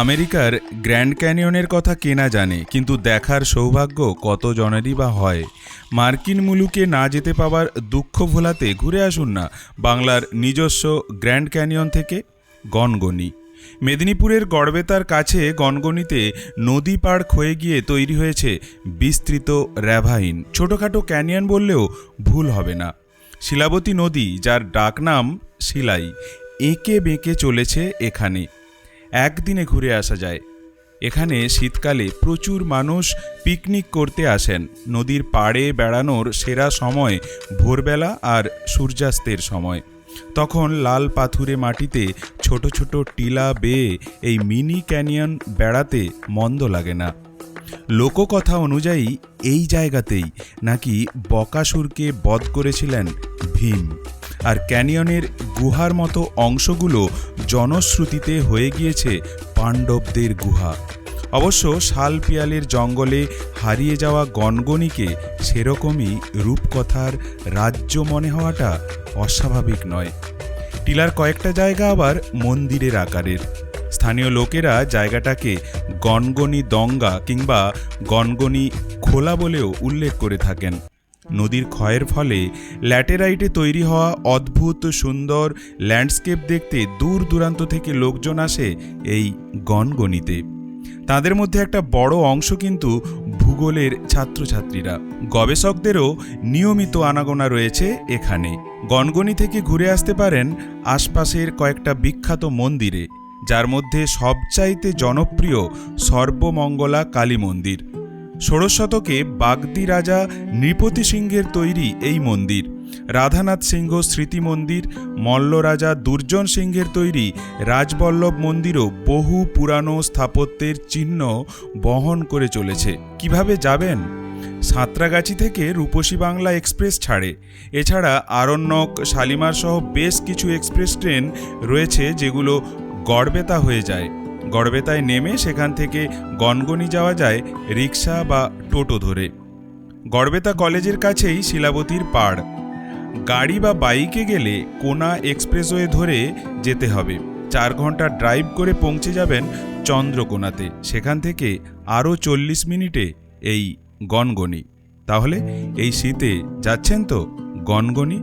আমেরিকার গ্র্যান্ড ক্যানিয়নের কথা কেনা জানে, কিন্তু দেখার সৌভাগ্য কত জনেরই বা হয়। মার্কিন মুলুকে না যেতে পাওয়ার দুঃখ ভোলাতে ঘুরে আসুন না বাংলার নিজস্ব গ্র্যান্ড ক্যানিয়ন থেকে গনগনি। মেদিনীপুরের গড়বেতার কাছে গনগনিতে নদী পাড় ক্ষয়ে গিয়ে তৈরি হয়েছে বিস্তৃত র্যাভাইন। ছোটোখাটো ক্যানিয়ন বললেও ভুল হবে না। শিলাবতী নদী, যার ডাকনাম শিলাই, এঁকে বেঁকে চলেছে এখানে। একদিনে ঘুরে আসা যায়। এখানে শীতকালে প্রচুর মানুষ পিকনিক করতে আসেন। নদীর পাড়ে বেড়ানোর সেরা সময় ভোরবেলা আর সূর্যাস্তের সময়। তখন লাল পাথুরে মাটিতে ছোট ছোট টিলা বেয়ে এই মিনি ক্যানিয়ন বেড়াতে মন্দ লাগে না। লোককথা অনুযায়ী এই জায়গাতেই নাকি বকাসুরকে বধ করেছিলেন ভীম। আর ক্যানিয়নের গুহার মতো অংশগুলো জনশ্রুতিতে হয়ে গিয়েছে পাণ্ডবদের গুহা। অবশ্য শাল পিয়ালের জঙ্গলে হারিয়ে যাওয়া গনগনিকে সেরকমই রূপকথার রাজ্য মনে হওয়াটা অস্বাভাবিক নয়। টিলার কয়েকটা জায়গা আবার মন্দিরের আকারের। স্থানীয় লোকেরা জায়গাটাকে গনগনি দঙ্গা কিংবা গনগনি খোলা বলেও উল্লেখ করে থাকেন। নদীর ক্ষয়ের ফলে ল্যাটেরাইটে তৈরি হওয়া অদ্ভুত, সুন্দর ল্যান্ডস্কেপ দেখতে দূর দূরান্ত থেকে লোকজন আসে এই গনগনিতে তাদের মধ্যে একটা বড় অংশ কিন্তু ভূগোলের ছাত্রছাত্রীরা। গবেষকদেরও নিয়মিত আনাগোনা রয়েছে এখানে। গনগনি থেকে ঘুরে আসতে পারেন আশপাশের কয়েকটা বিখ্যাত মন্দিরে, যার মধ্যে সবচাইতে জনপ্রিয় সর্বমঙ্গলা কালী মন্দির। ষোড়শ শতকে বাগদি রাজা নৃপতি সিংহের তৈরি এই মন্দির। রাধানাথ সিংহ স্মৃতি মন্দির, মল্ল রাজা দুর্জন সিংহের তৈরি রাজবল্লভ মন্দিরও বহু পুরানো স্থাপত্যের চিহ্ন বহন করে চলেছে। কীভাবে যাবেন? সাঁতরাগাছি থেকে রূপসী বাংলা এক্সপ্রেস ছাড়ে। এছাড়া আরণ্যক, শালিমার সহ বেশ কিছু এক্সপ্রেস ট্রেন রয়েছে যেগুলো গড়বেতা হয়ে যায়। গড়বেতায় নেমে সেখান থেকে গনগনি যাওয়া যায় রিক্সা বা টোটো ধরে। গড়বেতা কলেজের কাছেই শিলাবতীর পাড়। গাড়ি বা বাইকে গেলে কোনা এক্সপ্রেসওয়ে ধরে যেতে হবে। চার ঘণ্টা ড্রাইভ করে পৌঁছে যাবেন চন্দ্রকোনাতে। সেখান থেকে আরও চল্লিশ মিনিটে এই গনগনি। তাহলে এই শীতে যাচ্ছেন তো গনগনি?